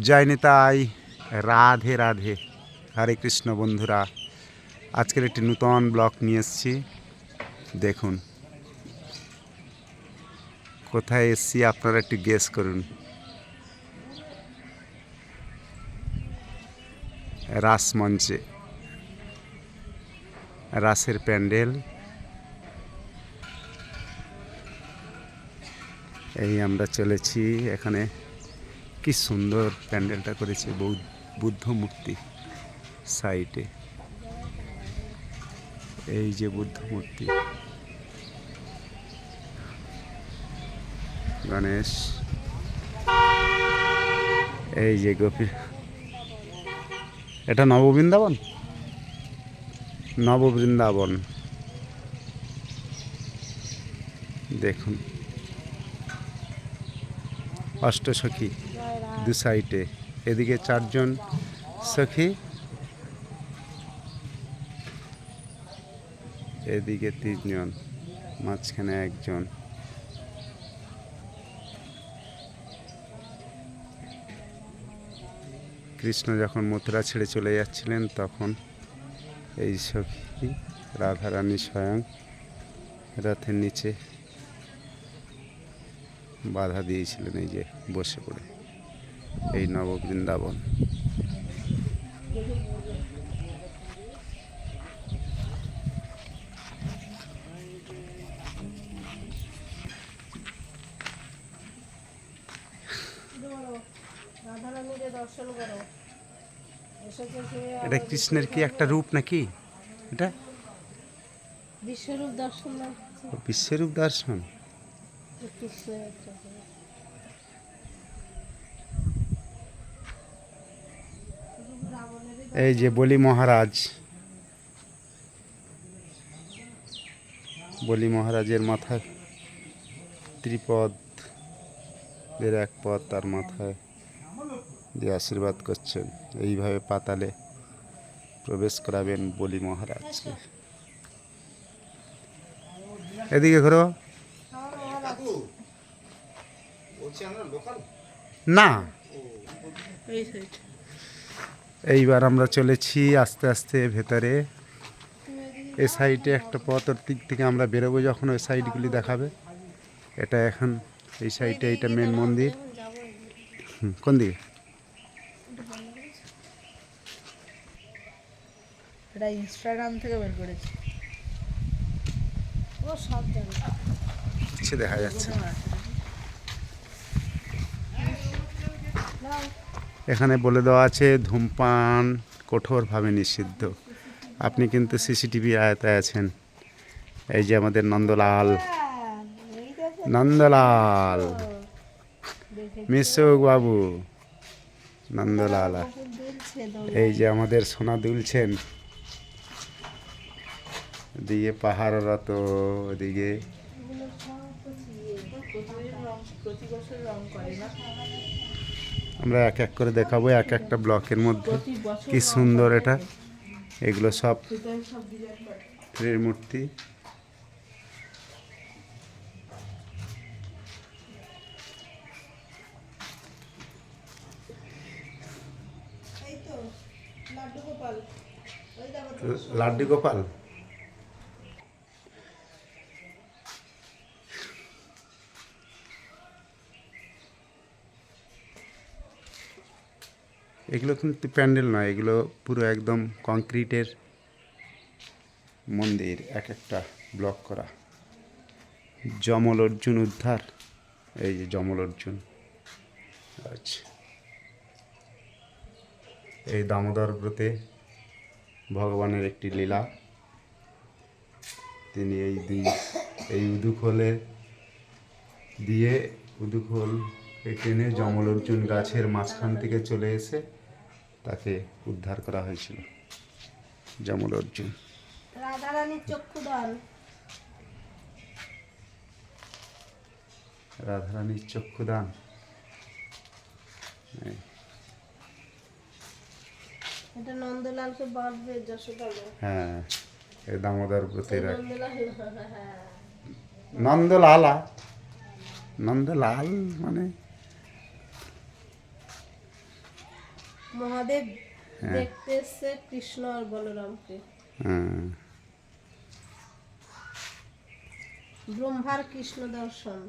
জয় নিতাই রাধে রাধে। হরে কৃষ্ণ বন্ধুরা, আজকের একটি নূতন ব্লক নিয়ে এসেছি। দেখুন, কোথায় এসছি আপনারা একটু গেস করুন। রাস মঞ্চে রাসের প্যান্ডেল। এই আমরা চলেছি এখানে। কি সুন্দর প্যান্ডেলটা করেছে বৌদ্ধ মূর্তি সাইডে এই যে বুদ্ধ মূর্তি। গণেশ। এই যে গোপী। এটা নববৃন্দাবন নববৃন্দাবন দেখুন। অষ্টসখী দু সাইডে। এদিকে চারজন সখী। এদিকে তিনজন, মাঝখানে একজন। কৃষ্ণ যখন মথুরা ছেড়ে চলে যাচ্ছিলেন, তখন এই সখী রাধারানী স্বয়ং রথের নিচে বাধা দিয়েছিলেন এই যে বসে পড়ে এই নববৃন্দাবন এটা কৃষ্ণের কি একটা রূপ নাকি? এটা? বিশ্বরূপ দর্শন বিশ্বরূপ দর্শন। এই যে বলি মহারাজ। বলি মহারাজের মাথায় ত্রিপদ, এর এক পদ তার মাথায় দিয়ে আশীর্বাদ করছেন, এইভাবে পাতালে প্রবেশ করাবেন বলি মহারাজকে। এদিকে ঘোরো। না। এইবার আমরা চলেছি আস্তে আস্তে ভেতরে। এ সাইডে একটা পথ ওর দিক থেকে আমরা বেরোবো যখন ওই সাইডগুলি দেখাবে। এটা এখন এই সাইডে এইটা মেন মন্দির। কোন দিকে? এটা ইনস্টাগ্রাম থেকে বের করেছি। ও সব জানে কিছু দেখা যাচ্ছে। না। এখানে বলে দেওয়া আছে, ধূমপান কঠোরভাবে নিষিদ্ধ। আপনি কিন্তু সিসিটিভি আয়তায় আছেন। এই যে আমাদের নন্দলাল। নন্দলাল। মিশুক বাবু। নন্দলাল। এই যে আমাদের সোনা দুলছেন। এদিকে পাহাড়রত, ওদিকে। প্রতি বছর রং করে না? আমরা এক এক করে দেখাবো এক একটা ব্লকের মধ্যে। কি সুন্দর এটা। এগুলো সব ফ্রের মূর্তি। লাড্ডু গোপাল ওই দেখো তো। লাড্ডু গোপাল এগুলো কিন্তু প্যান্ডেল নয়, এগুলো পুরো একদম কংক্রিটের মন্দির, এক একটা ব্লক করা। জমল অর্জুন উদ্ধার, এই যে জমল অর্জুন। আচ্ছা। এই দামোদর ব্রতে ভগবানের একটি লীলা। তিনি এই দুই এই উদুখোলে দিয়ে উদুখোল টেনে জমল অর্জুন গাছের মাঝখান থেকে চলে এসে তাকে উদ্ধার করা হয়েছিল। জমল অর্জুন। রাধারানীর চক্ষুদান রাধারানীর চক্ষুদান। এটা নন্দলালকে বাঁধবে হ্যাঁ দামোদর ব্রতের হ্যাঁ। নন্দলালা? নন্দলাল মানে মহাদেব হ্যাঁ। দেখতে এসছে কৃষ্ণ আর বলরামকে। হ্যাঁ। ব্রহ্মার কৃষ্ণ দর্শন।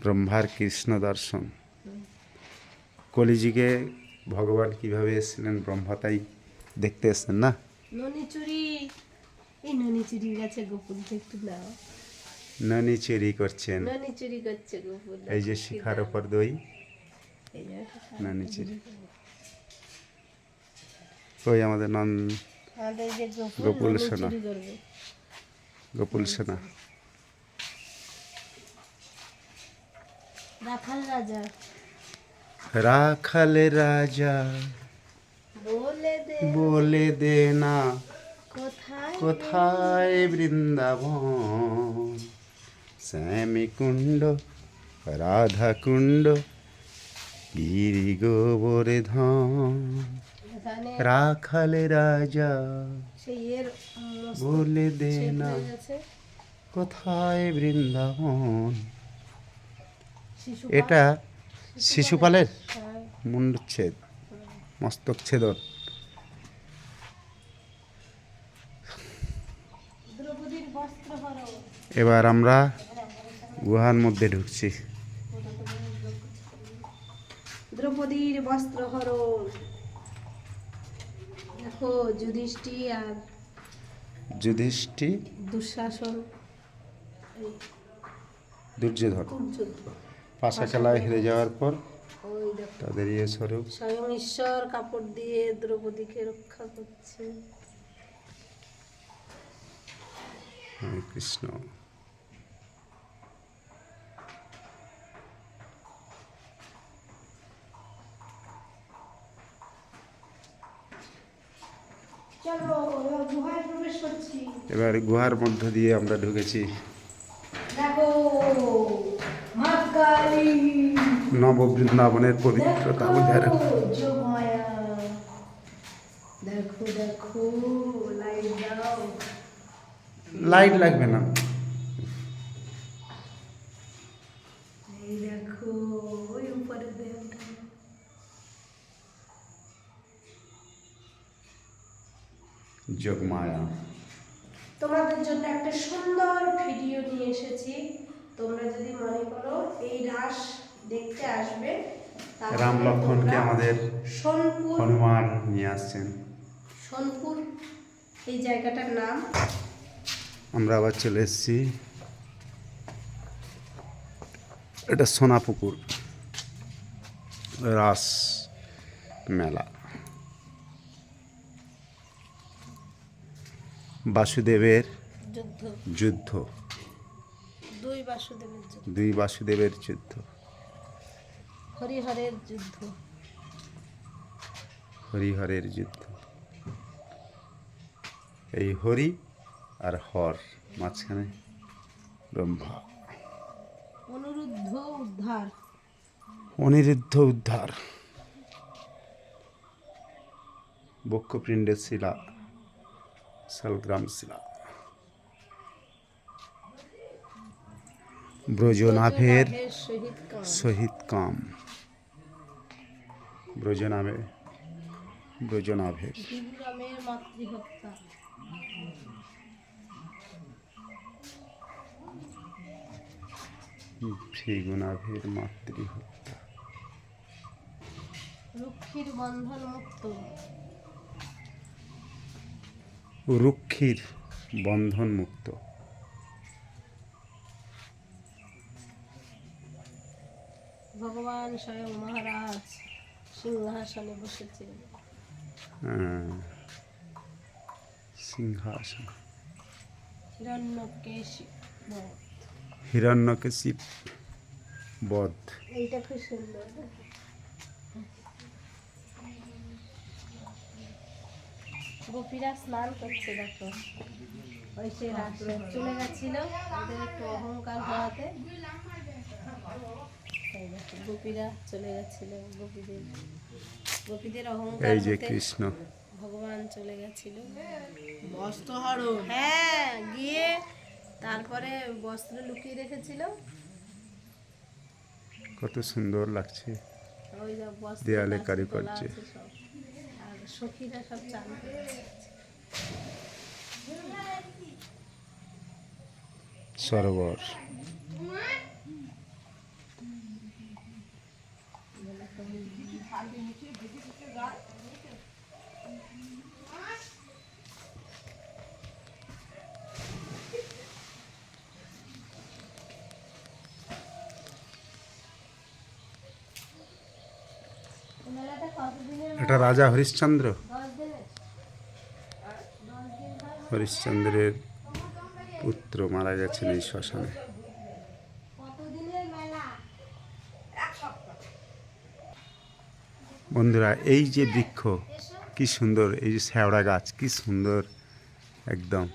ব্রহ্মার কৃষ্ণ দর্শন। কলিযুগে ভগবান কীভাবে এসেছিলেন ব্রহ্মা তাই দেখতে এসেছেন না? ননি চুরি এই ননি চুরি গেছে গোপুল একটু নাও ননি চুরি করছেন। ননি চুরি করছে গোপুল। এই যে শিখার ওপর দই। ননি চুরি ওই আমাদের নন গোপুল গোপুল সোনা। গোকুল সেনা। রাখাল রাজা। রাখাল রাজা। বলে দে। না। কোথায় বৃন্দাবন? শ্যামী কুণ্ড রাধা কুণ্ড গিরি গোবর্ধন এখানে রাখাল রাজা বলে দে না। কোথায় বৃন্দাবন? এটা শিশুপালের মুন্ডচ্ছেদ মস্তক ছেদন এবার আমরা গুহার মধ্যে ঢুকছি। দ্রৌপদীর বস্ত্র হরণ দেখো যুধিষ্ঠি আর যুধিষ্ঠি দুঃশাসন দুর্যোধন। পাশা খেলায় হেরে যাওয়ার পর তাদের ইয়ে স্বরূপ। স্বয়ং ঈশ্বর কাপড় দিয়ে দ্রৌপদীকে রক্ষা করছে। কৃষ্ণ। এবার গুহার মধ্য দিয়ে আমরা ঢুকেছি। দেখো মা কালী নব বৃন্দাবনের পবিত্রতা বোঝায় রাখো। দেখো দেখো দেখো লাইট দাও। লাইট লাগবে না। এই দেখো ওই উপরে যোগমায়া। তোমাদের জন্য একটা সুন্দর ভিডিও নিয়ে এসেছি। তোমরা যদি মনে করো এই রাস দেখতে আসবে রাম লক্ষণকে আমাদের সোনপুর হনুমান নিয়ে আসছেন। সোনপুর এই জায়গাটার নাম। আমরা আবার চলে এসেছি। এটা সোনাপুকুর। রাস মেলা। বাসুদেবের যুদ্ধ। দুই বাসুদেবের যুদ্ধ। হরিহরের যুদ্ধ। হরিহরের যুদ্ধ। এই হরি আর হর মাঝখানে ব্রহ্মা। অনুরুদ্ধ উদ্ধার। অনিরুদ্ধ উদ্ধার। বক্ষপিণ্ডের শিলা। শালগ্রাম শিলা ব্রজনাভের সহিত কাম। ব্রজনাভে ব্রজনাভের। ভৃগুনাভের মাতৃহত্যা। রুক্ষীর বন্ধন মুক্ত রুক্ষীর বন্ধন মুক্ত ভগবান স্বয়ং মহারাজ সিংহাসনে হ্যাঁ, সিংহাসন। হিরণ্যকশিপ বধ এইটা খুব সুন্দর। গোপীরা স্নান করছে দেখো। ওই সে রাত্রে চলে গেছিল ওদের একটু অহংকার হওয়াতে। গোপীরা চলে গেছিল গোপীদের গোপীদের অহংকার এই যে কৃষ্ণ। ভগবান চলে গেছিল। বস্ত্রহরণ। হ্যাঁ গিয়ে তারপরে বস্ত্র লুকিয়ে রেখেছিল। কত সুন্দর লাগছে। ওই বস্ত্র দেয়ালে আছে, কারুকার্য। সখীরা সব চান। সরোবর এই এটা রাজা হরিশ্চন্দ্র। হরিশ্চন্দ্রের পুত্র মারা গেছেন এই শ্মশানে। বন্ধুরা, এই যে বৃক্ষ, কি সুন্দর, এই যে শ্যাওড়া গাছ, কি সুন্দর, একদম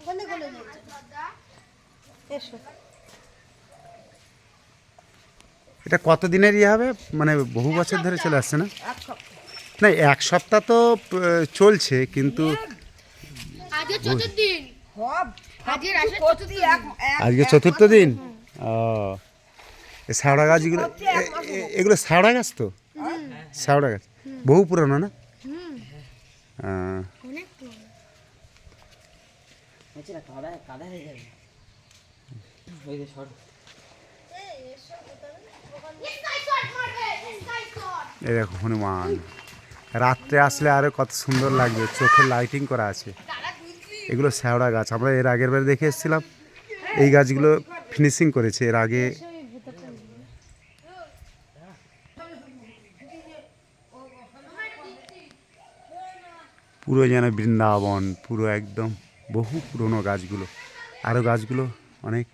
ওখানে গলে যাচ্ছে এসো এটা কতদিনের ইয়ে হবে? মানে বহু বছর ধরে চলে আসছে না? না এক সপ্তাহ তো চলছে কিন্তু আজকে সব আজকে চতুর্থ দিন। ও শ্যাওড়া গাছগুলো এগুলো শ্যাওড়া গাছ তো? শ্যাওড়া গাছ। বহু পুরনো না? কাদা হয়ে যাবে। এই দেখো হনুমান। রাত্রে আসলে আরও কত সুন্দর লাগবে, চোখে লাইটিং করা আছে। এগুলো শ্যাওড়া গাছ, আমরা এর আগের বারে দেখে এসেছিলাম। এই গাছগুলো ফিনিশিং করেছে, এর আগে পুরো যেন বৃন্দাবন, পুরো একদম বহু পুরনো গাছগুলো। আরও গাছগুলো অনেক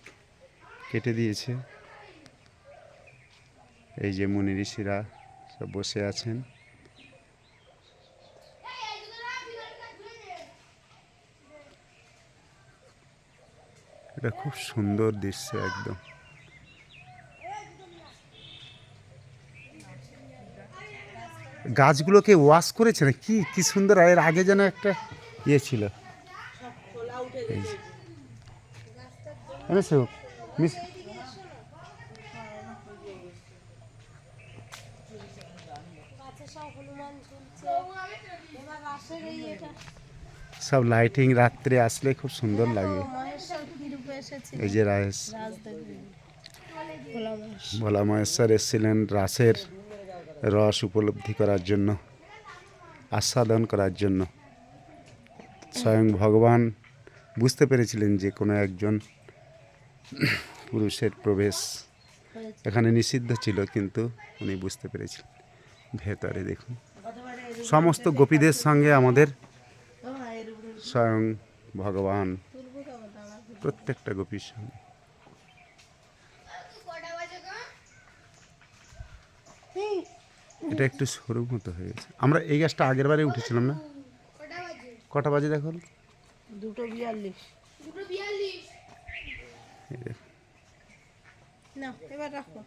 কেটে দিয়েছে। এই যে মুনি ঋষিরা বসে আছেন। এটা খুব সুন্দর দৃশ্য একদম। গাছগুলোকে ওয়াশ করেছে না? কি কি সুন্দর এর আগে যেন একটা ইয়ে ছিল। মিস গাছে সব হনুমান ঝুলছে এবার রাসের এই এটা সব লাইটিং রাত্রে আসলে খুব সুন্দর লাগে। রূপে এসেছে এই যে রাস ভোলা মহেশ্বর এসেছিলেন রাসের রস উপলব্ধি করার জন্য আস্বাদন করার জন্য। স্বয়ং ভগবান বুঝতে পেরেছিলেন যে কোনো একজন পুরুষের প্রবেশ এখানে নিষিদ্ধ ছিল কিন্তু উনি বুঝতে পেরেছিলেন। ভেতরে দেখুন। সমস্ত গোপীদের সঙ্গে আমাদের স্বয়ং ভগবান প্রত্যেকটা গোপীর সঙ্গে। এটা একটু সরু মতো হয়ে গেছে। আমরা এই গাছটা আগের বারে উঠেছিলাম না? কটা বাজে দেখো? দুটো বিয়াল্লিশ। দুটো বিয়াল্লিশ না এবার রাখো।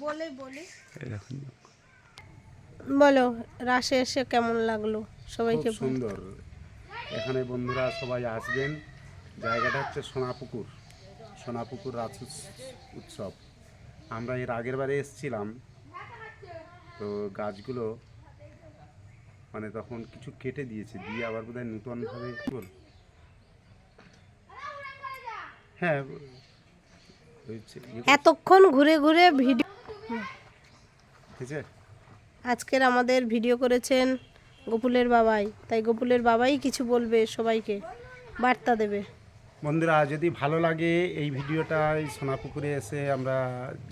বলে বলি। এই দেখুন। বলো রাশে এসে কেমন লাগল সবাইকে সুন্দর। এখানে বন্ধুরা সবাই আসবেন। জায়গাটা হচ্ছে সোনাপুকুর সোনাপুকুর রাস উৎস- উৎসব। আমরা এর আগের বারে এসেছিলাম। তো গাছগুলো মানে তখন কিছু কেটে দিয়েছে দিয়ে আবার বোধহয় নূতনভাবে কি বল। হ্যাঁ এতক্ষণ ঘুরে ঘুরে ভিডিও আজকের আমাদের ভিডিও করেছেন গোপুলের বাবাই। তাই গোপুলের বাবাই কিছু বলবে সবাইকে বার্তা দেবে। বন্ধুরা যদি ভালো লাগে এই ভিডিওটা এই সোনাপুকুরে এসে আমরা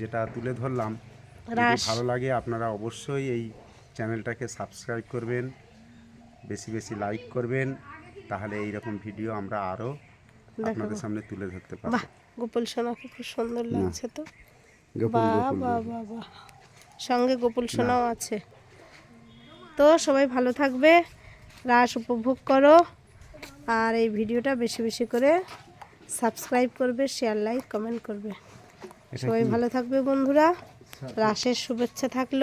যেটা তুলে ধরলাম ভালো লাগে আপনারা অবশ্যই এই চ্যানেলটাকে সাবস্ক্রাইব করবেন বেশি বেশি লাইক করবেন তাহলে এই রকম ভিডিও আমরা আরও আপনাদের সামনে তুলে ধরতে পারব। বাহ গোপুল সোনাকে খুব সুন্দর লাগছে তো। বাহ গোপন বাহ বাহ বাহ। সঙ্গে গোপুল সোনাও আছে। তো সবাই ভালো থাকবে রাস উপভোগ করো। আর এই ভিডিওটা বেশি বেশি করে সাবস্ক্রাইব করবে শেয়ার লাইক কমেন্ট করবে। সবাই ভালো থাকবে বন্ধুরা। রাসের শুভেচ্ছা থাকল।